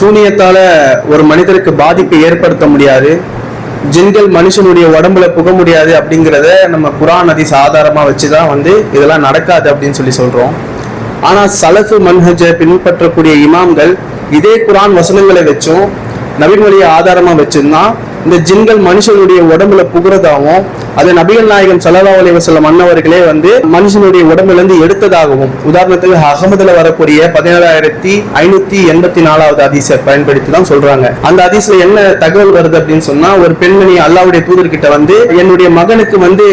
சூனியத்தால ஒரு மனிதருக்கு பாதிப்பை ஏற்படுத்த முடியாது. ஜின்கள் மனுஷனுடைய உடம்புல புக முடியாது அப்படிங்கிறத நம்ம குரான் அதிச ஆதாரமாக வச்சு தான் வந்து இதெல்லாம் நடக்காது அப்படின்னு சொல்லி சொல்கிறோம் ஆனால் சலஃபு மன்ஹஜை பின்பற்றக்கூடிய இமாம்கள் இதே குரான் வசனங்களை வச்சும் நபிமொழியை ஆதாரமாக வச்சுருந்தான் இந்த ஜின்கள் மனுஷனுடைய உடம்புல புகுறதாகவும் அது நபிகள் நாயகம் சல்லா அலி வசல்லம் அன்னவர்களே வந்து மனுஷனுடைய உடம்புலேருந்து எடுத்ததாகவும் உதாரணத்துக்கு அகமதுல வரக்கூடிய பதினேழாயிரத்தி ஐநூத்தி எண்பத்தி நாலாவது அதிசை பயன்படுத்தி தான் சொல்றாங்க. அந்த அதிசல என்ன தகவல் வருது அப்படின்னு சொன்னா ஒரு பெண்மணி அல்லாவுடைய தூதர்கிட்ட வந்து என்னுடைய மகனுக்கு வந்து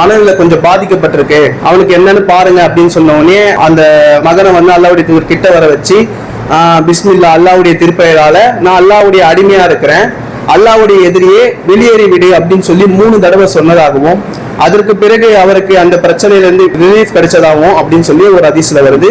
மனநில கொஞ்சம் பாதிக்கப்பட்டிருக்கு. அவனுக்கு என்னன்னு பாருங்க அப்படின்னு சொன்ன உடனே அந்த மகனை வந்து அல்லாவுடைய தூதர் கிட்ட வர வச்சு பிஸ்மில்லா அல்லாவுடைய திருப்பெயரால நான் அல்லாவுடைய அடிமையா இருக்கிறேன். அல்லாவுடைய எதிரியே வெளியேறிவிடு அப்படின்னு சொல்லி மூணு தடவை சொன்னதாகவும் அதற்கு பிறகு அவருக்கு அந்த பிரச்சனையில இருந்து ரிலீஃப் கிடைச்சதாகவும் அப்படின்னு சொல்லி ஒரு அதிசல வருது.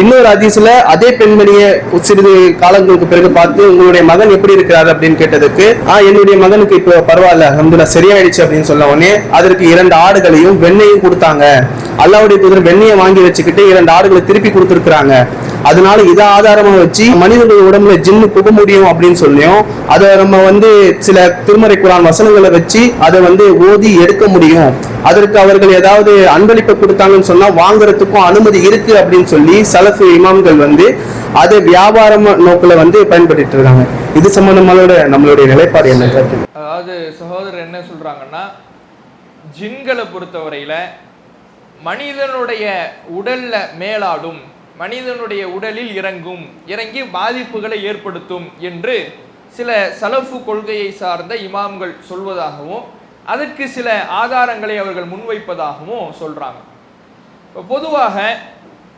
இன்னொரு அதிசல அதே பெண்மணியை சிறிது காலங்களுக்கு பிறகு பார்த்து உங்களுடைய மகன் எப்படி இருக்கிறாரு? அப்படின்னு கேட்டதுக்கு ஆஹ் என்னுடைய மகனுக்கு இப்போ பரவாயில்ல அஹமதுல்லா சரியாயிடுச்சு அப்படின்னு சொன்ன உடனே அதற்கு இரண்டு ஆடுகளையும் வெண்ணையும் கொடுத்தாங்க. அல்லாவுடைய தூதர் வெண்ணையை வாங்கி வச்சுக்கிட்டு இரண்டு ஆடுகளை திருப்பி கொடுத்துருக்காங்க அதனால இதை ஆதாரமா வச்சு மனிதர்கள் உடம்புல ஜின்னு புக முடியும் அப்படின்னு சொல்லியும் அதை நம்ம வந்து சில திருமறை குரான் வசனங்களை வச்சு அதை வந்து ஓதி எடுக்க முடியும். அதற்கு அவர்கள் ஏதாவது அன்பளிப்பை கொடுத்தாங்கன்னு சொன்னா வாங்குறதுக்கும் அனுமதி இருக்கு அப்படின்னு சொல்லி சலஃபு இமாம்கள் வந்து அதை வியாபார நோக்குல வந்து பயன்படுத்திட்டு இருக்காங்க. இது சம்பந்தமானோட நம்மளுடைய நிலைப்பாடு என்ன கருத்து அதாவது சகோதரர் என்ன சொல்றாங்கன்னா ஜின்களை பொறுத்தவரையில மனிதனுடைய உடல்ல மேலாடும் மனிதனுடைய உடலில் இறங்கும் இறங்கி பாதிப்புகளை ஏற்படுத்தும் என்று சில சலஃபு கொள்கையை சார்ந்த இமாம்கள் சொல்வதாகவும் அதற்கு சில ஆதாரங்களை அவர்கள் முன்வைப்பதாகவும் சொல்கிறாங்க இப்போ பொதுவாக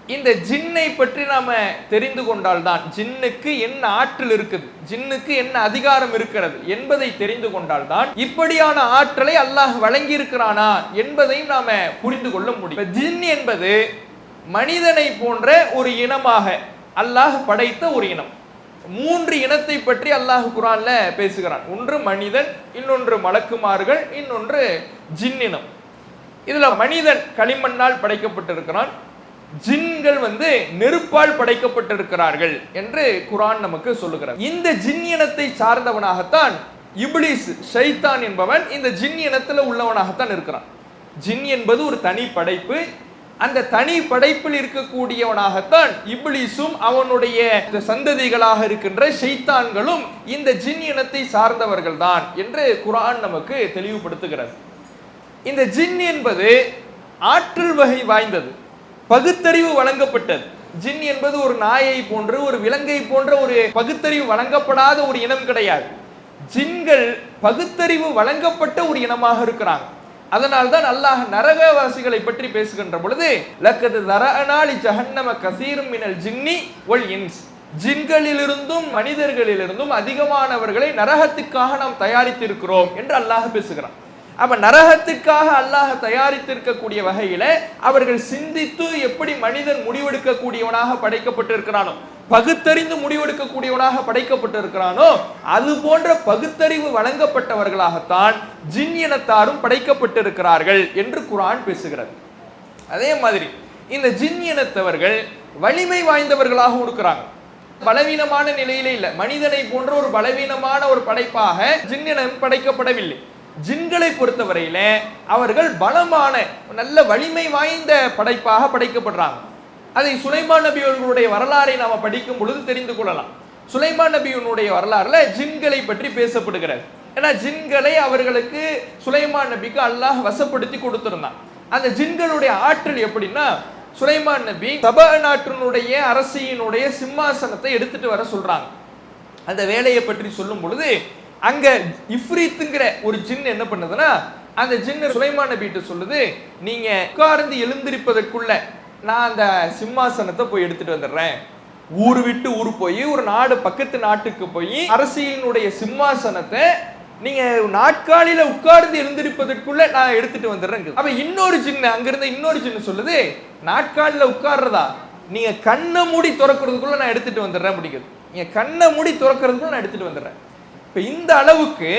இந்த ஜின்னை பற்றி நாம் தெரிந்து கொண்டால்தான் ஜின்னுக்கு என்ன ஆற்றல் இருக்குது ஜின்னுக்கு என்ன அதிகாரம் இருக்கிறது என்பதை தெரிந்து கொண்டால்தான் இப்படியான ஆற்றலை அல்லாஹ் வழங்கி இருக்கிறானா என்பதையும் நாம் புரிந்து கொள்ள முடியும். ஜின் என்பது மனிதனை போன்ற ஒரு இனமாக அல்லாஹ் படைத்த ஒரு இனம். மூன்று இனத்தை பற்றி அல்லாஹ் குரான்ல பேசுகிறான். ஒன்று மனிதன் இன்னொன்று மலக்குமார்கள் இன்னொன்று ஜின்னினம் இதுல மனிதன் களிமண்ணால் படைக்கப்பட்டிருக்கிறான் ஜின்கள் வந்து நெருப்பால் படைக்கப்பட்டிருக்கிறார்கள் என்று குரான் நமக்கு சொல்லுகிறார் இந்த ஜின் இனத்தை சார்ந்தவனாகத்தான் இப்லீஸ் ஷைத்தான் என்பவன் இந்த ஜின் இனத்துல உள்ளவனாகத்தான் இருக்கிறான். ஜின் என்பது ஒரு தனி படைப்பு அந்த தனி படைப்பில் இருக்கக்கூடியவனாகத்தான் இப்லீஸும் அவனுடைய சந்ததிகளாக இருக்கின்ற ஷைத்தான்களும் இந்த ஜின் இனத்தை சார்ந்தவர்கள் தான் என்று குரான் நமக்கு தெளிவுபடுத்துகிறது. இந்த ஜின் என்பது ஆற்றல் வகை வாய்ந்தது பகுத்தறிவு வழங்கப்பட்டது. ஜின் என்பது ஒரு நாயை போன்று ஒரு விலங்கை போன்ற ஒரு பகுத்தறிவு வழங்கப்படாத ஒரு இனம் கிடையாது. ஜின்கள் பகுத்தறிவு வழங்கப்பட்ட ஒரு இனமாக இருக்கிறாங்க. அதனால்தான் அல்லாஹ் நரகவாசிகளை பற்றி பேசுகின்ற பொழுது லக்கது தரநாளி ஜஹன்னம கசீரும் மினல் ஜின்னி ஒல் இன்ஸ். ஜின்களிலிருந்தும் மனிதர்களிலிருந்தும் அதிகமானவர்களை நரகத்துக்காக நாம் தயாரித்திருக்கிறோம் என்று அல்லாஹ் பேசுகிறான். அப்ப நரகத்துக்காக அல்லாஹ் தயாரித்திருக்கக்கூடிய வகையில அவர்கள் சிந்தித்து எப்படி மனிதன் முடிவெடுக்கக்கூடியவனாக படைக்கப்பட்டிருக்கிறானோ பகுத்தறிந்து முடிவெடுக்கக்கூடியவனாக படைக்கப்பட்டிருக்கிறானோ அது போன்ற பகுத்தறிவு வழங்கப்பட்டவர்களாகத்தான் ஜின் இனத்தாரும் படைக்கப்பட்டிருக்கிறார்கள் என்று குரான் பேசுகிறது. அதே மாதிரி இந்த ஜின் இனத்தவர்கள் வலிமை வாய்ந்தவர்களாகவும் இருக்கிறாங்க பலவீனமான நிலையிலே இல்லை மனிதனை போன்ற ஒரு பலவீனமான ஒரு படைப்பாக ஜின்னினம் படைக்கப்படவில்லை. ஜின்களை பொறுத்தவரையில அவர்கள் பலமான நல்ல வலிமை வாய்ந்த படைப்பாக படைக்கப்படுறாங்க. அதை சுலைமான் நபி அவர்களுடைய வரலாறை நாம படிக்கும் பொழுது தெரிந்து கொள்ளலாம். சுலைமான் நபியினுடைய வரலாறுல ஜின்களை பற்றி பேசப்படுகிறது. ஏன்னா ஜின்களை அவர்களுக்கு சுலைமான் நபிக்கு அல்லாஹ் வசப்படுத்தி கொடுத்திருந்தான். அந்த ஜின்களுடைய ஆற்றல் எப்படின்னா சுலைமான் நபி சபா நாட்டினுடைய அரசியினுடைய சிம்மாசனத்தை எடுத்துட்டு வர சொல்றாங்க. அந்த வேலையை பற்றி சொல்லும் பொழுது அங்க இஃப்ரீத்துங்கிற ஒரு ஜின் என்ன பண்ணுதுன்னா அந்த ஜின்னு சுலைமான நபிட்டு சொல்லுது நீங்க உட்கார்ந்து எழுந்திருப்பதற்குள்ள நான் அந்த சிம்மாசனத்தை போய் எடுத்துட்டு வந்துடுறேன். ஊர் விட்டு ஊர் போய் ஒரு நாடு பக்கத்து நாட்டுக்கு போய் அரசியலினுடைய சிம்மாசனத்தை நீங்க நாட்காலியில உட்கார்ந்து எழுந்திருப்பதற்குள்ள நான் எடுத்துட்டு வந்துடுறேன் அப்ப இன்னொரு சின்ன அங்கிருந்த இன்னொரு சின்ன சொல்லுது நாட்காலில உட்கார்றதா? நீங்க கண்ணை மூடி திறக்கிறதுக்குள்ள நான் எடுத்துட்டு வந்துடுறேன் முடிக்குது நீங்க கண்ணை மூடி திறக்கிறதுக்குள்ள நான் எடுத்துட்டு வந்துடுறேன். இப்போ இந்த அளவுக்கு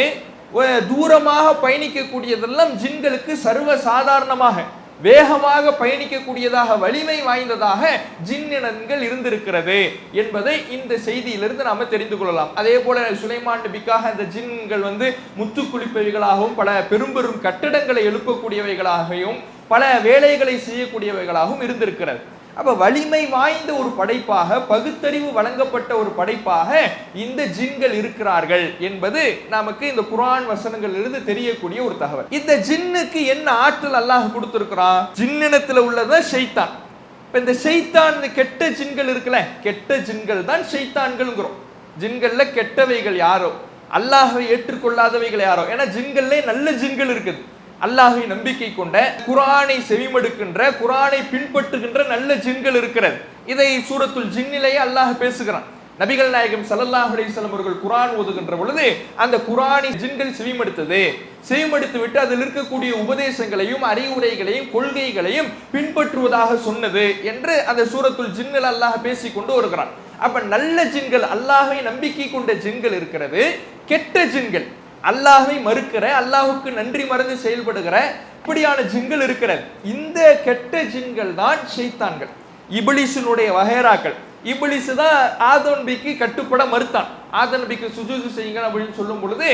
தூரமாக பயணிக்கக்கூடியதெல்லாம் ஜின்களுக்கு சர்வ சாதாரணமாக வேகமாக பயணிக்கக்கூடியதாக வலிமை வாய்ந்ததாக ஜின்னினங்கள் இருந்திருக்கிறது என்பதை இந்த செய்தியிலிருந்து நாம தெரிந்து கொள்ளலாம். அதே போல சுலைமான் நபிக்காக இந்த ஜின்கள் வந்து முத்து குளிப்பவைகளாகவும் பல பெரும் பெரும் கட்டடங்களை எழுப்பக்கூடியவைகளாகவும் பல வேலைகளை செய்யக்கூடியவைகளாகவும் இருந்திருக்கிறது. அப்போ வலிமை வாய்ந்த ஒரு படைப்பாக பகுத்தறிவு வழங்கப்பட்ட ஒரு படைப்பாக இந்த ஜின்கள் இருக்கிறார்கள் என்பது நமக்கு இந்த குர்ஆன் வசனங்களிலிருந்து தெரியக்கூடிய ஒரு தகவல். இந்த ஜின்னுக்கு என்ன ஆற்றல் அல்லாஹ் கொடுத்துருக்கிறான் ஜின்னினத்துல உள்ளதான் ஷைத்தான். இப்போ இந்த ஷைத்தான் கெட்ட ஜின்கள் இருக்குல்ல கெட்ட ஜின்கள் தான் ஷைத்தான்கள்ங்கிறோம். ஜின்கள்ல கெட்டவைகள் யாரோ? அல்லாஹை ஏற்றுக்கொள்ளாதவைகள் யாரோ? ஏன்னா ஜின்கள்லேயே நல்ல ஜின்கள் இருக்குது. அல்லாஹை நம்பிக்கை கொண்ட குரானை செவிமடுக்கின்ற குரானை பின்பற்றுகின்ற நல்ல ஜின்கள் இருக்கிறது. இதை சூரத்துல் ஜின்னிலேயே அல்லாஹ் பேசுகிறான். நபிகள் நாயகம் ஸல்லல்லாஹு அலிசலம் அவர்கள் குரான் ஓதுகின்ற பொழுது அந்த குரானை ஜின்கள் செவிமடுத்தது. செவிமடுத்து விட்டு அதில் இருக்கக்கூடிய உபதேசங்களையும் அறிவுரைகளையும் கொள்கைகளையும் பின்பற்றுவதாக சொன்னது என்று அந்த சூரத்துல் ஜின்னில் அல்லாஹ் பேசிக் கொண்டு வருகிறான். அப்ப நல்ல ஜின்கள் அல்லாஹை நம்பிக்கை கொண்ட ஜின்கள் இருக்கிறது கெட்ட ஜின்கள் அல்லாஹை மறுக்கிற அல்லாஹுக்கு நன்றி மறந்து செயல்படுகிற இப்படியான ஜிங்கள் இருக்கிறது. இந்த கெட்ட ஜிங்கள் தான் செய்தான்கள் இபிலிஸினுடைய வகைராக்கள் இபிலிசு தான் ஆதோன்பிக்கு கட்டுப்பட மறுத்தான். ஆதோன்பிக்கு சுஜூசு செய்யுங்க அப்படின்னு சொல்லும் பொழுது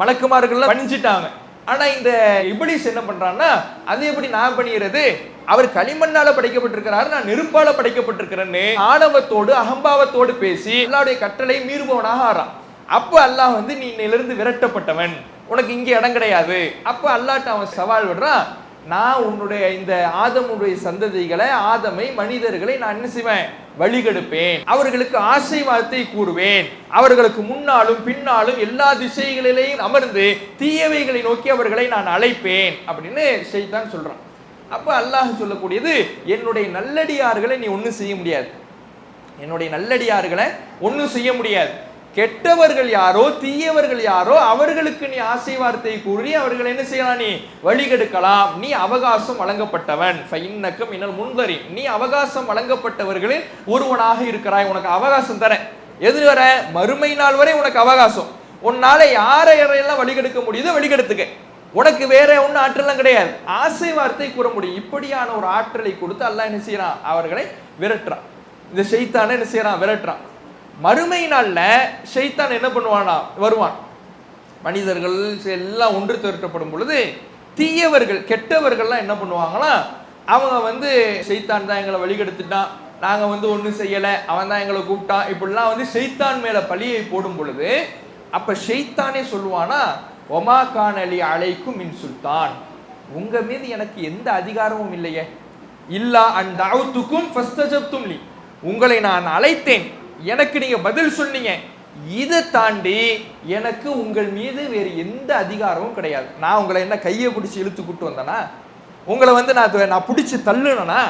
மலக்குமார்கள் பணிஞ்சிட்டாங்க ஆனா இந்த இபிலிஸ் என்ன பண்றான்னா அது எப்படி நான் பண்ணிடுறது அவர் களிமண்ணால படைக்கப்பட்டிருக்கிறாரு நான் நெருப்பால படைக்கப்பட்டிருக்கிறேன்னு ஆணவத்தோடு அகம்பாவத்தோடு பேசி எல்லாருடைய கட்டளை மீறுபவனாக ஆறான். அப்போ அல்லாஹ் வந்து நீ இன்னையிலிருந்து விரட்டப்பட்டவன். உனக்கு இங்கே இடம் கிடையாது. அப்போ அல்லாட்ட அவன் சவால் விடுறான் நான் உன்னுடைய இந்த ஆதமுடைய சந்ததிகளை ஆதமை மனிதர்களை நான் என்ன செய்வேன்? வழிகெடுப்பேன். அவர்களுக்கு ஆசைவாதத்தை கூறுவேன். அவர்களுக்கு முன்னாலும் பின்னாலும் எல்லா திசைகளிலேயும் அமர்ந்து தீயவைகளை நோக்கி அவர்களை நான் அழைப்பேன். அப்படின்னு செய்தான் சொல்றான். அப்ப அல்லாஹ் சொல்லக்கூடியது என்னுடைய நல்லடியார்களை நீ ஒன்றும் செய்ய முடியாது. என்னுடைய நல்லடியார்களை ஒன்றும் செய்ய முடியாது. கெட்டவர்கள் யாரோ தீயவர்கள் யாரோ அவர்களுக்கு நீ ஆசை வார்த்தை கூறி அவர்கள் என்ன செய்யலாம் நீ? வழிகெடுக்கலாம். நீ அவகாசம் வழங்கப்பட்டவன். ஃபைன்னக்கம் இன்னல் முன்வரி. நீ அவகாசம் வழங்கப்பட்டவர்களில் ஒருவனாக இருக்கிறாய். உனக்கு அவகாசம் தரேன். எது வர மறுமை நாள் வரை உனக்கு அவகாசம். உன்னால யாரை யாரையெல்லாம் வழிகெடுக்க முடியுதோ வழிகெடுத்துக்க. உனக்கு வேற ஒன்றும் ஆற்றலாம் கிடையாது. ஆசை வார்த்தை கூற முடியும். இப்படியான ஒரு ஆற்றலை கொடுத்து அல்லாஹ் என்ன செய்யறான்? அவர்களை விரட்டுறான். இந்த செய்தான என்ன செய்யறான்? விரட்டுறான். மறுமை நாளில் ஷைத்தான் என்ன பண்ணுவானா வருவான். மனிதர்கள் எல்லாம் ஒன்று திரட்டப்படும் பொழுது தீயவர்கள் கெட்டவர்கள்லாம் என்ன பண்ணுவாங்களா அவங்க வந்து ஷைத்தான் தான் எங்களை வழிகெடுத்துட்டான் நாங்கள் வந்து ஒன்றும் செய்யலை அவன் தான் எங்களை கூப்பிட்டான் இப்படிலாம் வந்து செய்தான் மேலே பழியை போடும் பொழுது அப்போ ஷெய்தானே சொல்லுவானா ஒமா கானலி அலைக்கும் மின் சுல்தான். உங்கள் மீது எனக்கு எந்த அதிகாரமும் இல்லையே. இல்லா அந்த தாவத்துக்கும் ஃபஸ்தஜப்தும் லி. உங்களை நான் அழைத்தேன். எனக்கு நீங்க பதில் சொன்னீங்க. இதை தாண்டி எனக்கு உங்கள் மீது வேறு எந்த அதிகாரமும் கிடையாது. நான் உங்களை என்ன கையை பிடிச்சி இழுத்து கூட்டு வந்தேனா? உங்களை வந்து நான் நான் பிடிச்சி தள்ளுனா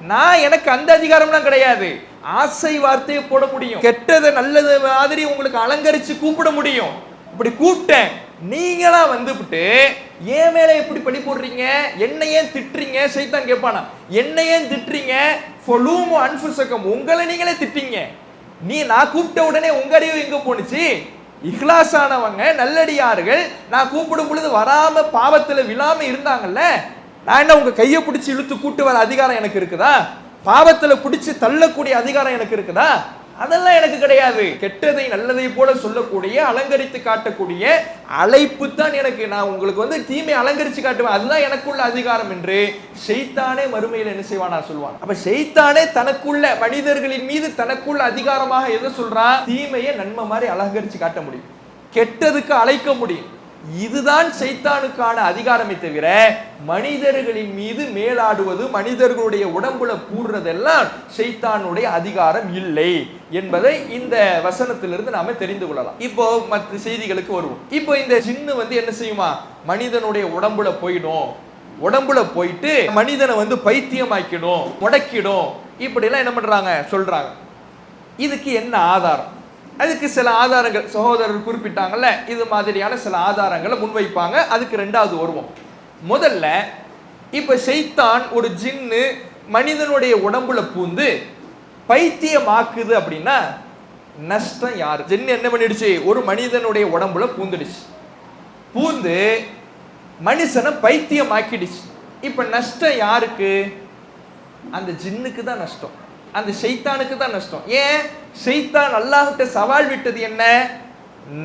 நான் எனக்கு அந்த அதிகாரம்லாம் கிடையாது. ஆசை வார்த்தையை போட முடியும். கெட்டது நல்லது மாதிரி உங்களுக்கு அலங்கரிச்சு கூப்பிட முடியும். இப்படி கூப்பிட்டேன். நீங்களா வந்துவிட்டு ஏன் மேல எப்படி பழி போடுறீங்க? என்ன ஏன் திட்டுறீங்க? சைத்தான் கேட்பானா. என்ன ஏன் திட்டுறீங்க? ஃபொலூமு அன்ஃபுசக்கம் உங்களை நீங்களே திட்டீங்க. நீ நான் கூப்பிட்ட உடனே உங்க அறிவு எங்க போணுச்சு? இஹ்லாஸ் ஆனவங்க நல்லடியார்கள் நான் கூப்பிடும் பொழுது வராம பாவத்துல விழாம இருந்தாங்கல்ல? நான் என்ன உங்க கையை பிடிச்சி இழுத்து கூட்டு வர அதிகாரம் எனக்கு இருக்குதா? பாவத்துல பிடிச்சி தள்ளக்கூடிய அதிகாரம் எனக்கு இருக்குதா? அதெல்லாம் எனக்கு கிடையாது. கெட்டதை நல்லதை போல சொல்லக்கூடிய அலங்கரித்து காட்டக்கூடிய அழைப்பு தான் எனக்கு. நான் உங்களுக்கு வந்து தீமை அலங்கரித்து காட்டுவேன். அதுதான் எனக்குள்ள அதிகாரம் என்று செய்தானே மறுமையில் என்ன செய்வானா? சொல்லுவான். அப்ப செய்தானே தனக்குள்ள மனிதர்களின் மீது தனக்குள்ள அதிகாரமாக எதை சொல்றான் தீமையை நன்மை மாதிரி அலங்கரித்து காட்ட முடியும். கெட்டதுக்கு அழைக்க முடியும். இதுதான் சைத்தானுக்கான அதிகாரமே தவிர மனிதர்களின் மீது மேலாடுவது மனிதர்களுடைய உடம்புல கூறுறதெல்லாம் சைத்தானுடைய அதிகாரம் இல்லை என்பதை இந்த வசனத்திலிருந்து நாம தெரிந்து கொள்ளலாம். இப்போ மற்ற செய்திகளுக்கு வருவோம். இப்போ இந்த ஜின்னு வந்து என்ன செய்யுமா? மனிதனுடைய உடம்புல போயிடும். உடம்புல போயிட்டு மனிதனை வந்து பைத்தியமாக்கிடும் முடக்கிடும். இப்படிலாம் என்ன பண்றாங்க? சொல்றாங்க. இதுக்கு என்ன ஆதாரம்? அதுக்கு சில ஆதாரங்கள் சகோதரர் குறிப்பிட்டாங்கல்ல இது மாதிரியான சில ஆதாரங்களை முன்வைப்பாங்க. அதுக்கு ரெண்டாவது வருவோம் முதல்ல இப்போ செய்தான் ஒரு ஜின்னு மனிதனுடைய உடம்புல பூந்து பைத்தியமாக்குது அப்படின்னா நஷ்டம் யார்? ஜின்னு என்ன பண்ணிடுச்சு? ஒரு மனிதனுடைய உடம்புல பூந்துடுச்சு. பூந்து மனுஷனை பைத்தியமாக்கிடுச்சு. இப்போ நஷ்டம் யாருக்கு? அந்த ஜின்னுக்கு தான் நஷ்டம். அந்த செய்தானுக்கு தான் நஷ்டம். ஏன்? செய்தான் அல்லாஹிட்ட சவால் விட்டது என்ன?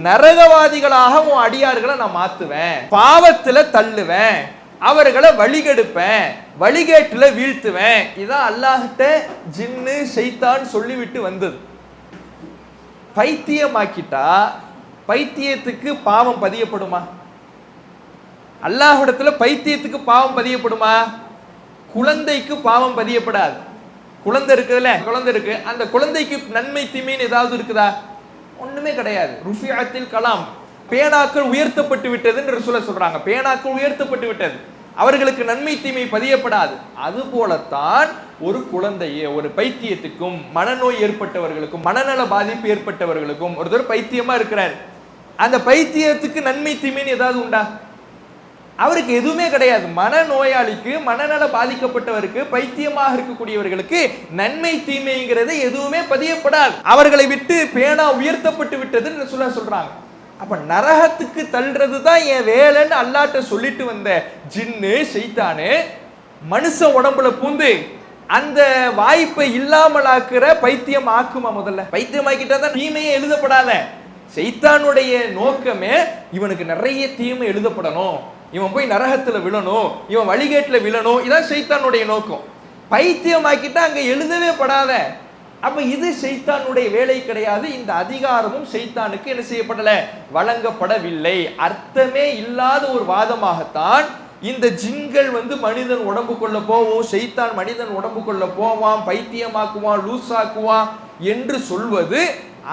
நரகவாதிகளாக உன் அடியார்களை நான் மாத்துவேன். பாவத்துல தள்ளுவேன். அவர்களை வழிகெடுப்பேன். வழிகேட்டுல வீழ்த்துவேன். இதான் அல்லாஹிட்ட ஜின்னு செய்தான் சொல்லிவிட்டு வந்தது. பைத்தியமாக்கிட்டா பைத்தியத்துக்கு பாவம் பதியப்படுமா? அல்லாஹிடத்துல பைத்தியத்துக்கு பாவம் பதியப்படுமா? குழந்தைக்கு பாவம் பதியப்படாது. குழந்தை இருக்குதுல்ல குழந்தை இருக்கு. அந்த குழந்தைக்கு நன்மை தீமைன்னு ஏதாவது இருக்குதா? ஒண்ணுமே கிடையாது. ருஃபியாத்தில் கலாம். பேனாக்கள் உயர்த்தப்பட்டு விட்டதுன்னு சொல்ல சொல்றாங்க. பேனாக்கள் உயர்த்தப்பட்டு விட்டது. அவர்களுக்கு நன்மை தீமை பதியப்படாது. அது போலத்தான் ஒரு குழந்தையே ஒரு பைத்தியத்துக்கும் மனநோய் ஏற்பட்டவர்களுக்கும் மனநல பாதிப்பு ஏற்பட்டவர்களுக்கும் ஒருத்தர் பைத்தியமா இருக்கிறார். அந்த பைத்தியத்துக்கு நன்மை தீமைன்னு ஏதாவது உண்டா? அவருக்கு எதுவுமே கிடையாது. மனநோயாளிக்கு மனநல பாதிக்கப்பட்டவருக்கு பைத்தியமாக இருக்கக்கூடியவர்களுக்கு நன்மை தீமைங்கிறது எதுவுமே பதியப்படாது. அவர்களை விட்டு பேனா உயர்த்தப்பட்டு விட்டதுன்னு சொல்ல சொல்றாங்க. அப்ப நரகத்துக்கு தள்ளுறது தான் என் வேலைன்னு அல்லாட்ட சொல்லிட்டு வந்த ஜின்னு செய்தானு மனுஷன் உடம்புல பூந்து அந்த வாய்ப்பை இல்லாமலாக்குற பைத்தியம் ஆக்குமா முதல்ல? பைத்தியம் ஆக்கிட்டா தான் தீமையே எழுதப்படாத. செய்தானுடைய நோக்கமே இவனுக்கு நிறைய தீமை எழுதப்படணும். இவன் போய் நரகத்தில் விழணும் இவன் வழிகேட்டில் விழணும் இதான் சைத்தானுடைய நோக்கம். பைத்தியமாக்கிட்டா அங்கே எழுதவே படாத. அப்ப இது சைத்தானுடைய வேலை கிடையாது. இந்த அதிகாரமும் செய்தானுக்கு என்ன செய்யப்படலை? வழங்கப்படவில்லை. அர்த்தமே இல்லாத ஒரு வாதமாகத்தான் இந்த ஜின்கள் வந்து மனிதன் உடம்புக்குள்ள போவோம் செய்தான் மனிதன் உடம்புக்குள்ள போவான் பைத்தியமாக்குவான் லூசாக்குவான் என்று சொல்வது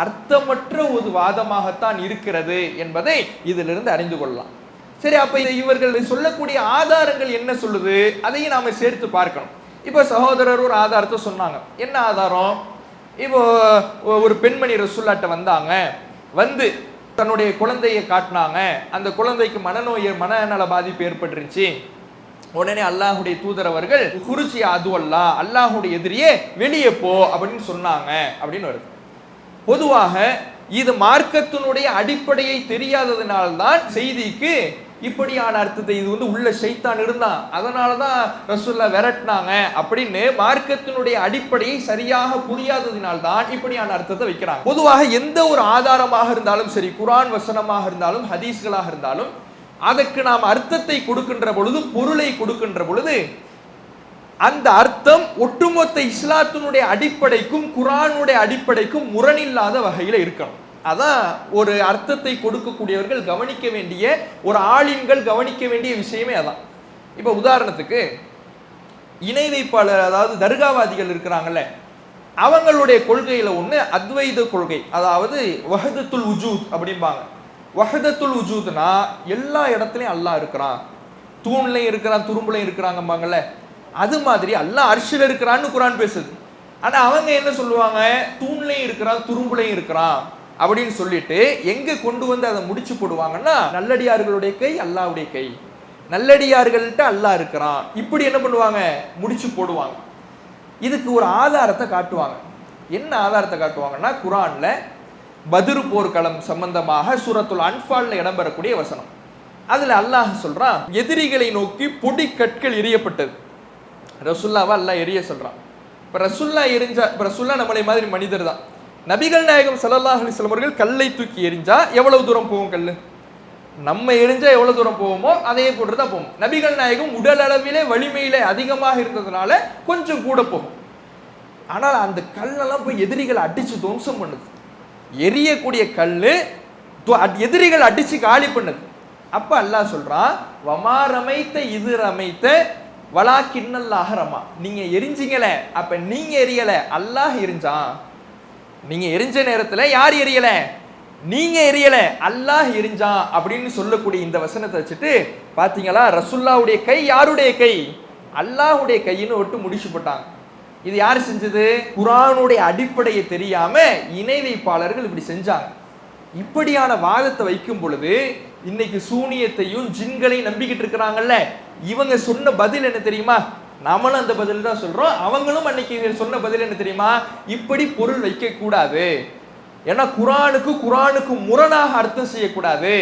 அர்த்தமற்ற ஒரு வாதமாகத்தான் இருக்கிறது என்பதை இதிலிருந்து அறிந்து கொள்ளலாம். சரி அப்ப இது இவர்கள் சொல்லக்கூடிய ஆதாரங்கள் என்ன சொல்லுது? அதையும் நாம சேர்த்து பார்க்கணும். இப்போ சகோதரர் ஒரு ஆதாரத்தை சொன்னாங்க. என்ன ஆதாரம்? இப்போ ஒரு பெண்மணி ரசுல்லாட்ட வந்தாங்க. வந்து தன்னுடைய குழந்தையை காட்டினாங்க. அந்த குழந்தைக்கு மனநோய் மனநல பாதிப்பு ஏற்பட்டுருச்சு உடனே அல்லாஹுடைய தூதர் அவர்கள் குருச்சி அதுவல்லா அல்லாஹுடைய எதிரியே வெளியே போ அப்படின்னு சொன்னாங்க அப்படின்னு வருது. பொதுவாக இது மார்க்கத்தினுடைய அடிப்படையை தெரியாததினால்தான் செய்திக்கு இப்படியான அர்த்தத்தை இது வந்து உள்ள சைத்தான் இருந்தான் அதனால தான் ரசுல்லா விரட்டினாங்க அப்படின்னு மார்க்கத்தினுடைய அடிப்படையை சரியாக புரியாததினால்தான் இப்படியான அர்த்தத்தை வைக்கிறாங்க. பொதுவாக எந்த ஒரு ஆதாரமாக இருந்தாலும் சரி குரான் வசனமாக இருந்தாலும் ஹதீஸ்களாக இருந்தாலும் அதற்கு நாம் அர்த்தத்தை கொடுக்கின்ற பொழுது பொருளை கொடுக்கின்ற பொழுது அந்த அர்த்தம் ஒட்டுமொத்த இஸ்லாத்தினுடைய அடிப்படைக்கும் குரானுடைய அடிப்படைக்கும் முரணில்லாத வகையில் இருக்கணும். அதான் ஒரு அர்த்தத்தை கொடுக்கக்கூடியவர்கள் கவனிக்க வேண்டிய ஒரு ஆளின்கள் கவனிக்க வேண்டிய விஷயமே அதான். இப்போ உதாரணத்துக்கு இணை வைப்பாளர் அதாவது தர்காவாதிகள் இருக்கிறாங்கல்ல அவங்களுடைய கொள்கையில் ஒன்று அத்வைத கொள்கை. அதாவது வஹதத்துல் உஜூத் அப்படிம்பாங்க. வஹதத்துல் உஜூத்னா எல்லா இடத்துலையும் அல்லாஹ் இருக்கிறான். தூண்லையும் இருக்கிறான் துரும்புலையும் இருக்கிறாங்கம்பாங்கல்ல. அது மாதிரி அல்லாஹ் அரிசியில் இருக்கிறான்னு குரான் பேசுது. ஆனால் அவங்க என்ன சொல்லுவாங்க? தூண்லையும் இருக்கிறான் துரும்புலையும் இருக்கிறான். அப்படின்னு சொல்லிட்டு எங்க கொண்டு வந்து அதை முடிச்சு போடுவாங்கன்னா நல்லடியார்களுடைய கை அல்லாவுடைய கை. நல்லடியார்கள்ட்ட அல்லாஹ் இருக்கிறான். இப்படி என்ன பண்ணுவாங்க? முடிச்சு போடுவாங்க. இதுக்கு ஒரு ஆதாரத்தை காட்டுவாங்க. என்ன ஆதாரத்தை காட்டுவாங்கன்னா குரான்ல பத்ரு போர்க்களம் சம்பந்தமாக சூரத்துல் அன்பால்ல இடம்பெறக்கூடிய வசனம். அதுல அல்லாஹ் சொல்றான் எதிரிகளை நோக்கி பொடி கற்கள் எரியப்பட்டது ரசுல்லாவா அல்லாஹ் எரிய சொல்றான். இப்ப ரசுல்லா எரிஞ்சா இப்ப ரசுல்லா நம்மளை மாதிரி மனிதர் தான் நபிகள் நாயகம் ஸல்லல்லாஹு அலிஸ்லம் அவர்கள் கல்லை தூக்கி எரிஞ்சா எவ்வளவு தூரம் போகும் கல் நம்ம எரிஞ்சா எவ்வளவு தூரம் போவோமோ அதே போன்று தான் போகும். நபிகள் நாயகம் உடல் அளவிலே வலிமையிலே அதிகமாக இருந்ததுனால கொஞ்சம் கூட போகும். ஆனால் அந்த கல்லெல்லாம் போய் எதிரிகளை அடிச்சு துவம்சம் பண்ணுது. எரியக்கூடிய கல் அட்- எதிரிகள் அடிச்சு காலி பண்ணுது. அப்ப அல்லாஹ் சொல்றான் வமா ரமைத்த இது ரமைத்த வலா கிண்ணல்லாக ரமா. நீங்க எரிஞ்சிங்களே அப்ப நீங்க எரியல. அல்லாஹ் எரிஞ்சான். நீங்க எரிஞ்ச நேரத்துல யார் எரியல? நீங்க எரியல. அல்லாஹ் எரிஞ்சான் அப்படின்னு சொல்லக்கூடிய இந்த வசனத்தை வச்சுட்டு பாத்தீங்களா? ரசுல்லாவுடைய கை யாருடைய கை? அல்லாஹுடைய கைன்னு விட்டு முடிச்சு போட்டாங்க. இது யார் செஞ்சது? குரானுடைய அடிப்படையை தெரியாம இணை வைப்பாளர்கள் இப்படி செஞ்சாங்க. இப்படியான வாதத்தை வைக்கும் பொழுது இன்னைக்கு சூனியத்தையும் ஜின்களையும் நம்பிக்கிட்டு இருக்கிறாங்கல்ல. இவங்க சொன்ன பதில் என்ன தெரியுமா? நாமளும் அந்த பதில் தான் சொல்றோம். அவங்களும் அன்னைக்கு சொன்ன பதில் என்ன தெரியுமா? இப்படி பொருள் வைக்க கூடாது ஏன்னா குரானுக்கு குரானுக்கு முரணாக அர்த்தம் செய்யக்கூடாது.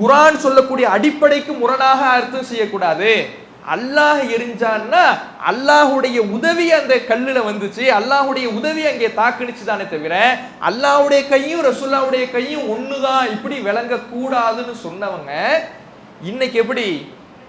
குரான் சொல்லக்கூடிய அடிப்படைக்கு முரணாக அர்த்தம் செய்யக்கூடாது. அல்லாஹ் எரிஞ்சான்னா அல்லாஹுடைய உதவி அந்த கல்லுல வந்துச்சு. அல்லாஹுடைய உதவி அங்கே தாக்குனுச்சு தானே தவிர அல்லாஹுடைய கையும் ரசுல்லாவுடைய கையும் ஒண்ணுதான் இப்படி விளங்க கூடாதுன்னு சொன்னவங்க இன்னைக்கு எப்படி?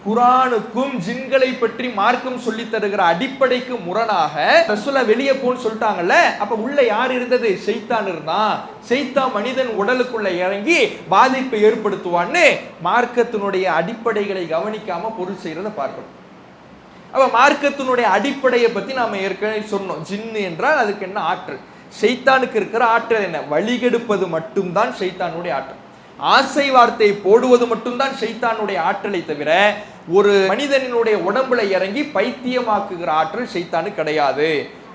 குரானுக்கும் ஜின்களை பற்றி மார்க்கம் சொல்லி தருகிற அடிப்படைக்கு முரணாக ரசூலா வெளியே போன்னு சொல்லிட்டாங்கல்ல அப்ப உள்ள யார் இருந்தது? செய்தான் இருந்தான் செய்தான் மனிதன் உடலுக்குள்ள இறங்கி பாதிப்பை ஏற்படுத்துவான்னு மார்க்கத்தினுடைய அடிப்படைகளை கவனிக்காம பொருள் செய்யறத பார்க்கணும். அப்ப மார்க்கத்தினுடைய அடிப்படையை பத்தி நாம ஏற்கனவே சொன்னோம். ஜின்னு என்றால் அதுக்கு என்ன ஆற்றல்? செய்தானுக்கு இருக்கிற ஆற்றல் என்ன? வழிகெடுப்பது மட்டும்தான் செய்தானுடைய ஆற்றல். ஆசை வார்த்தை போடுவது மட்டும்தான் செய்தானுடைய ஆற்றலை தவிர ஒரு மனிதனினுடைய உடம்புல இறங்கி பைத்தியமாக்குகிற ஆற்றல் ஷைத்தானு கிடையாது.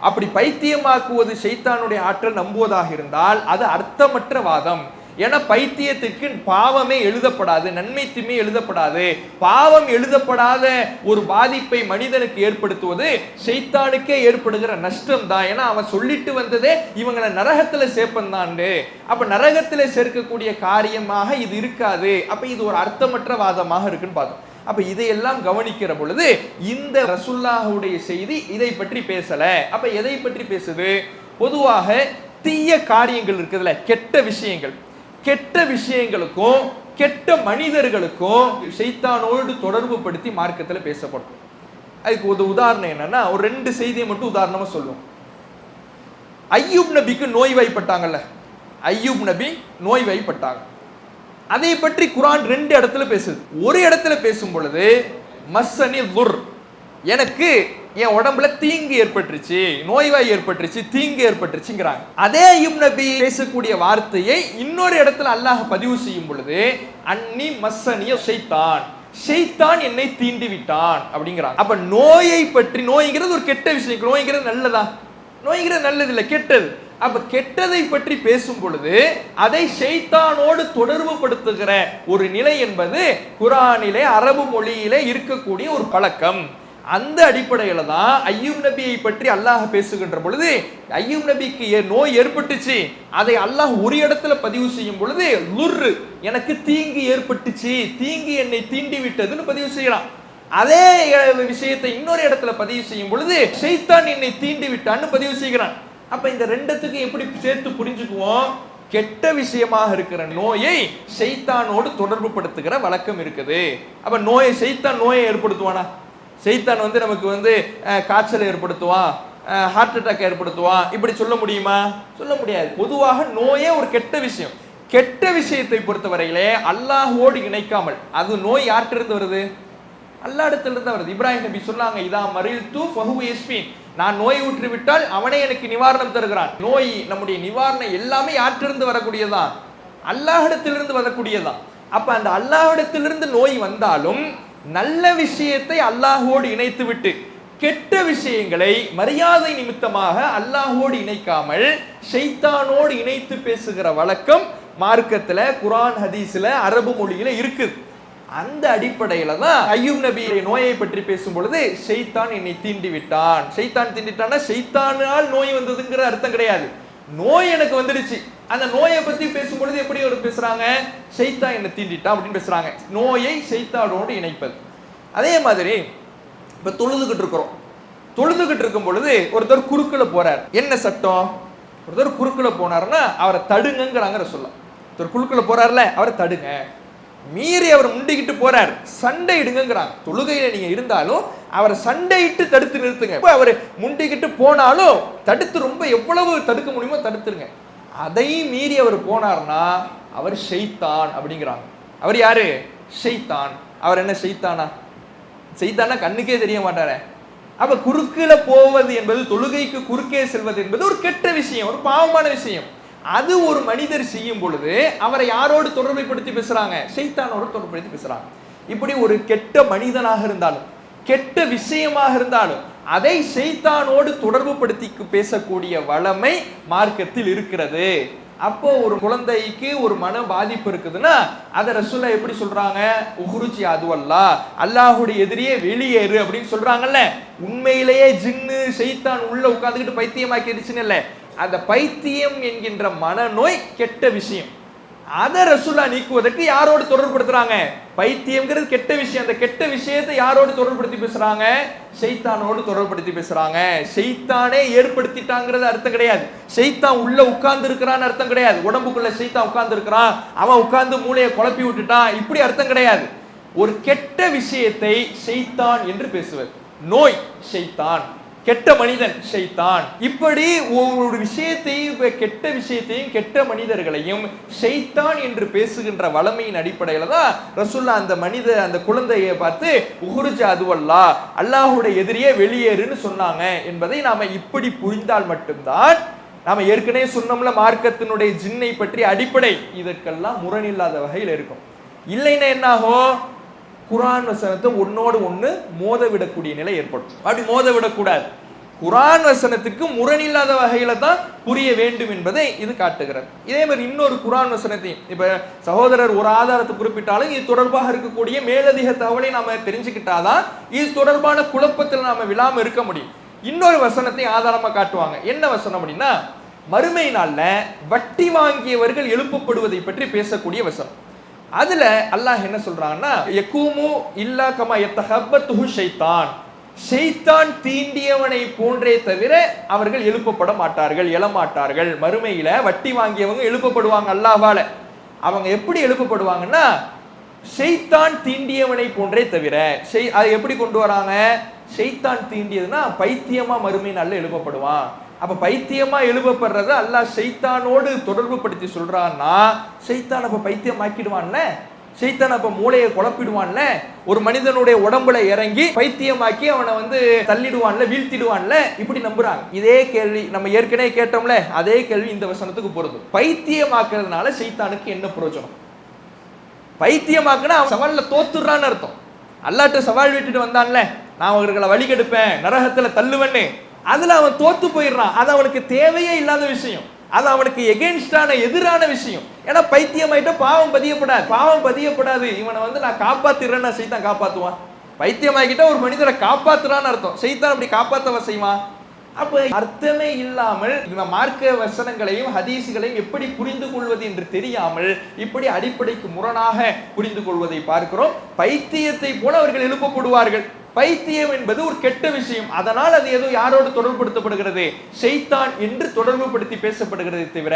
அப்படி பைத்தியமாக்குவது செய்தானுடைய ஆற்றல் நம்புவதாக இருந்தால் அது அர்த்தமற்ற வாதம். ஏன்னா பைத்தியத்துக்கு பாவமே எழுதப்படாது நன்மை தீமை எழுதப்படாது. பாவம் எழுதப்படாத ஒரு பாதிப்பை மனிதனுக்கு ஏற்படுத்துவது ஷைத்தானுக்கே ஏற்படுகிற நஷ்டம் தான். ஏன்னா அவன் சொல்லிட்டு வந்ததே இவங்களை நரகத்துல சேர்ப்பந்தாண்டு அப்ப நரகத்துல சேர்க்கக்கூடிய காரியமாக இது இருக்காது. அப்ப இது ஒரு அர்த்தமற்ற வாதமாக இருக்குன்னு பார்த்தோம். அப்ப இதையெல்லாம் கவனிக்கிற பொழுது இந்த ரசுல்லாஹுடைய செய்தி இதை பற்றி பேசல. அப்ப எதை பற்றி பேசுது? பொதுவாக தீய காரியங்கள் இருக்குதுல்ல கெட்ட விஷயங்கள். கெட்ட விஷயங்களுக்கும் கெட்ட மனிதர்களுக்கும் சைத்தானோடு தொடர்பு படுத்தி மார்க்கத்தில் பேசப்படும். அதுக்கு ஒரு உதாரணம் என்னன்னா ஒரு ரெண்டு செய்தியை மட்டும் உதாரணமா சொல்லுவோம். ஐயூப் நபிக்கு நோய்வாய்ப்பட்டாங்கல்ல. ஐயூப் நபி நோய்வாய்ப்பட்டாங்க. அதை பற்றி குரான் ரெண்டு இடத்துல பேசுது. ஒரு இடத்துல பேசும் பொழுது மஸ்ஸனி துர் எனக்கு என் உடம்புல தீங்கு ஏற்பட்டுருச்சு நோய்வாய் ஏற்பட்டுருச்சு தீங்கு ஏற்பட்டுருச்சுங்கிறாங்க. அதே ஐயூப் நபி பேசக்கூடிய வார்த்தையை இன்னொரு இடத்துல அல்லாஹ் பதிவு செய்யும் பொழுது அன்னி மஸ்ஸனிய ஷைத்தான். ஷைத்தான் என்னை தீண்டி விட்டான் அப்படிங்கிறாங்க. அப்ப நோயை பற்றி நோய்ங்கிறது ஒரு கெட்ட விஷயம் நோய்ங்கிறது நல்லதா? நோய்ங்கிறது நல்லது இல்லை கெட்டது. அப்ப கெட்டதை பற்றி பேசும் பொழுது அதை ஷைத்தானோடு தொடர்பு படுத்துகிற ஒரு நிலை என்பது குரானிலே அரபு மொழியிலே இருக்கக்கூடிய ஒரு பழக்கம். அந்த அடிப்படையில தான் ஐயூப் நபியை பற்றி அல்லாஹ் பேசுகின்ற பொழுது ஐயூப் நபிக்கு ஏ- நோய் ஏற்பட்டுச்சு அதை அல்லாஹ் ஒரு இடத்துல பதிவு செய்யும் பொழுது லுர்ரு எனக்கு தீங்கு ஏற்பட்டுச்சு தீங்கு என்னை தீண்டி விட்டதுன்னு பதிவு செய்யலாம். அதே விஷயத்தை இன்னொரு இடத்துல பதிவு செய்யும் பொழுது ஷைத்தான் என்னை தீண்டி விட்டான்னு பதிவு செய்கிறான். அப்ப இந்த ரெண்டுத்துக்கும் எப்படி சேர்த்து புரிஞ்சுக்குவோம்? கெட்ட விஷயமாக இருக்கிற நோயை செய்தானோடு தொடர்பு படுத்துகிற வழக்கம் இருக்குது. அப்ப நோயை செய்தான் நோயை ஏற்படுத்துவானா? செய்தான் வந்து நமக்கு வந்து காய்ச்சல் காய்ச்சலை ஏற்படுத்துவான் ஹார்ட் அட்டாக் ஏற்படுத்துவான் இப்படி சொல்ல முடியுமா? சொல்ல முடியாது. பொதுவாக நோயே ஒரு கெட்ட விஷயம். கெட்ட விஷயத்தை பொறுத்தவரையிலே அல்லாஹோடு இணைக்காமல் அது நோய் யார்கிட்ட வருது? அல்லாடத்துல இருந்து வருது. இப்ராஹிம் நபி சொன்னாங்க இதா மறில் தூ ஃபஹு யஸ்ஃபீன். நான் நோய் ஊற்றி விட்டால் அவனே எனக்கு நிவாரணம் தருகிறான். நோய் நம்முடைய நிவாரணம் எல்லாமே யாற்றிருந்து வரக்கூடியதான் அல்லாஹிடத்திலிருந்து வரக்கூடியதான் அப்ப அந்த அல்லாஹிடத்திலிருந்து நோய் வந்தாலும் நல்ல விஷயத்தை அல்லாஹோடு இணைத்து விட்டு கெட்ட விஷயங்களை மரியாதை நிமித்தமாக அல்லாஹோடு இணைக்காமல் ஷைத்தானோடு இணைத்து பேசுகிற வழக்கம் மார்க்கத்தில் குரான் ஹதீஸில் அரபு மொழியில் இருக்குது. அந்த அடிப்படையில தான் ஐயூப் நபியுடைய நோயை பற்றி பேசும் பொழுது ஷெய்தான் என்னை தீண்டி விட்டான் ஷைத்தான் தீண்டிட்டான்னா ஷெய்தானால் நோய் வந்ததுங்கிற அர்த்தம் கிடையாது. நோய் எனக்கு வந்துடுச்சு. அந்த நோயை பத்தி பேசும் பொழுது எப்படி ஒரு பேசுறாங்க? ஷெய்தா என்னை தீண்டிட்டான் அப்படின்னு பேசுறாங்க. நோயை ஷெய்தாடோடு இணைப்பது. அதே மாதிரி இப்ப தொழுதுகிட்டு இருக்கிறோம். தொழுதுகிட்டு இருக்கும் பொழுது ஒருத்தர் குறுக்கில் போறார். என்ன சட்டம்? ஒருத்தர் குறுக்கில் போனாருன்னா அவரை தடுங்கிறாங்கிற சொல்ல ஒருத்தர் குறுக்கில் போறாருல அவரை தடுங்க. மீறி அவர் முண்டிக்கிட்டு போறார். சண்டை இடுங்கிறாங்க தொழுகையில நீங்க இருந்தாலும் அவரை சண்டையிட்டு தடுத்து நிறுத்துங்க. இப்போ அவர் முண்டிக்கிட்டு போனாலும் தடுத்து ரொம்ப எவ்வளவு தடுக்க முடியுமோ தடுத்துருங்க. அதையும் மீறி அவர் போனார்னா அவர் ஷைத்தான் அப்படிங்கிறாங்க. அவர் யாரு? ஷெய்தான் அவர் என்ன செய்தானா செய்தானா கண்ணுக்கே தெரிய மாட்டாரே. அப்ப குறுக்குல போவது என்பது தொழுகைக்கு குறுக்கே செல்வது என்பது ஒரு கெட்ட விஷயம் ஒரு பாவமான விஷயம். அது ஒரு மனிதர் செய்யும் பொழுது அவரை யாரோடு தொடர்புபடுத்தி பேசுறாங்க? செய்தானோடு தொடர்புபடுத்தி பேசுறாங்க. இப்படி ஒரு கெட்ட மனிதனாக இருந்தாலும் கெட்ட விஷயமாக இருந்தாலும் அதை செய்தானோடு தொடர்பு படுத்தி பேசக்கூடிய வளமை மார்க்கத்தில் இருக்கிறது. அப்போ ஒரு குழந்தைக்கு ஒரு மன பாதிப்பு இருக்குதுன்னா அதை ரசுல்லா எப்படி சொல்றாங்க? உஹுருச்சி அதுவல்லா. அல்லாஹுடைய எதிரியே வெளியேறு அப்படின்னு சொல்றாங்கல்ல. உண்மையிலேயே ஜின்னு செய்தான் உள்ள உட்காந்துக்கிட்டு பைத்தியமாக்கிடுச்சுன்னு இல்ல. அந்த பைத்தியம் என்கின்ற மனநோய் கெட்ட விஷயம். அதை ரசுல்லா நீக்குவதற்கு யாரோடு தொடர்புபடுத்துறாங்க? பைத்தியம்ங்கிறது கெட்ட விஷயம். அந்த கெட்ட விஷயத்தை யாரோடு தொடர்புபடுத்தி பேசுறாங்க? ஷைத்தானோடு தொடர்புபடுத்தி பேசுறாங்க. ஷைத்தானே ஏற்படுத்திட்டாங்கிறது அர்த்தம் கிடையாது. ஷைத்தான் உள்ள உட்கார்ந்து இருக்கிறான்னு அர்த்தம் கிடையாது. உடம்புக்குள்ள ஷைத்தான் உட்கார்ந்து இருக்கிறான் அவன் உட்கார்ந்து மூளையை குழப்பி விட்டுட்டான். இப்படி அர்த்தம் கிடையாது. ஒரு கெட்ட விஷயத்தை ஷைத்தான் என்று பேசுவது. நோய் ஷைத்தான் கெட்ட மனிதன் ஷைத்தான். இப்படி ஒவ்வொரு விஷயத்தையும் கெட்ட விஷயத்தையும் கெட்ட மனிதர்களையும் ஷைத்தான் என்று பேசுகின்ற வளமையின் அடிப்படையில் தான் ரசுல்லா அந்த மனித அந்த குழந்தையை பார்த்து உஹுருஜ அதுவல்லா அல்லாஹுடைய எதிரியே வெளியேறுன்னு சொன்னாங்க. என்பதை நாம இப்படி புரிந்தால் மட்டும்தான் நாம ஏற்கனவே சொன்னோம்ல மார்க்கத்தினுடைய ஜின்னை பற்றி அடிப்படை. இதற்கெல்லாம் முரணில்லாத வகையில் இருக்கும். இல்லைன்னா என்னாகும்? குரான் வசனத்தை ஒன்னோடு ஒன்று மோத விடக்கூடிய நிலை ஏற்படும். அப்படி மோத விடக்கூடாது குரான் வசனத்துக்கு முரணில்லாத வகையில தான் புரிய வேண்டும் என்பதை இது காட்டுகிறது. இதே மாதிரி இன்னொரு குரான் வசனத்தையும் இப்ப சகோதரர் ஒரு ஆதாரத்தை குறிப்பிட்டாலும் இது தொடர்பாக இருக்கக்கூடிய மேலதிக தகவலை நாம தெரிஞ்சுக்கிட்டாதான் இது தொடர்பான குழப்பத்தில் நாம விழாம இருக்க முடியும். இன்னொரு வசனத்தை ஆதாரமா காட்டுவாங்க. என்ன வசனம் அப்படின்னா மறுமை நாள்ல வட்டி வாங்கியவர்கள் எழுப்பப்படுவதை பற்றி பேசக்கூடிய வசனம். அதுல அல்லாஹ் என்ன சொல்றாங்கன்னா யக்கூமு இல்லா கமா எத்தஹப்பத்துஹு ஷைத்தான். ஷைத்தான் தீண்டியவனை போன்றே தவிர அவர்கள் எழுப்பப்பட மாட்டார்கள் எழமாட்டார்கள். மறுமையில வட்டி வாங்கியவங்க எழுப்பப்படுவாங்க அல்லாஹ்வால. அவங்க எப்படி எழுப்பப்படுவாங்கன்னா ஷெய்தான் தீண்டியவனை போன்றே தவிர அதை எப்படி கொண்டு வராங்க? ஷெய்தான் தீண்டியதுன்னா பைத்தியமா மறுமை நல்ல எழுப்பப்படுவான். அப்ப பைத்தியமா எழுப்பப்படுறத அல்லாஹ் சைத்தானோடு தொடர்பு படுத்தி சொல்றான்னா சைத்தான் அப்ப பைத்தியம் ஆக்கிடுவான்ல சைத்தான் அப்ப மூளையை குழப்பிடுவான்ல? ஒரு மனிதனுடைய உடம்புல இறங்கி பைத்தியமாக்கி அவனை வந்து தள்ளிடுவான்ல வீழ்த்திடுவான்ல? இப்படி நம்புறாங்க. இதே கேள்வி நம்ம ஏற்கனவே கேட்டோம்ல அதே கேள்வி இந்த வசனத்துக்கு பொருந்தும் பைத்தியமாக்குறதுனால சைத்தானுக்கு என்ன பிரயோஜனம்? பைத்தியமாக்குனா அவன் சவாலில் தோத்துடுறான்னு அர்த்தம். அல்லாட்ட சவால் விட்டுட்டு வந்தான்ல நான் அவர்களை வழி கெடுப்பேன் நரகத்துல தள்ளுவேன்னு. அதில் அவன் தோத்து போயிடுறான். அது அவனுக்கு தேவையே இல்லாத விஷயம். அது அவனுக்கு எகென்ஸ்டான எதிரான விஷயம். ஏன்னா பைத்தியமாயிட்ட பாவம் பதியப்படாது. பாவம் பதியப்படாது. இவனை வந்து நான் காப்பாத்திடுறேன்னு செய்தான் காப்பாற்றுவான் பைத்தியமாகிட்ட ஒரு மனிதரை காப்பாத்துறான்னு அர்த்தம். செய்தான் அப்படி காப்பாத்தவ செய்வான். அப்போ அர்த்தமே இல்லாமல் இவன் மார்க்க வசனங்களையும் ஹதீசுகளையும் எப்படி புரிந்து கொள்வது என்று தெரியாமல் இப்படி அடிப்படைக்கு முரணாக புரிந்து கொள்வதை பார்க்கிறோம். பைத்தியத்தை போல அவர்கள் எழுப்பப்படுவார்கள். பைத்தியம் என்பது ஒரு கெட்ட விஷயம். அதனால் அது ஏதோ யாரோடு தொடர்புபடுத்தப்படுகிறது? செய்தான் என்று தொடர்பு படுத்தி பேசப்படுகிறது தவிர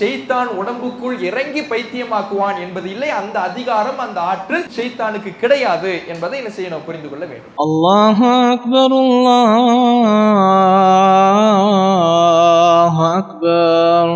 செய்தான் உடம்புக்குள் இறங்கி பைத்தியமாக்குவான் என்பது இல்லை. அந்த அதிகாரம் அந்த ஆற்றல் ஷெய்தானுக்கு கிடையாது என்பதை என்ன செய்யணும் புரிந்து கொள்ள வேண்டும். அல்லாஹ் அக்பர் அல்லாஹ் அக்பர்.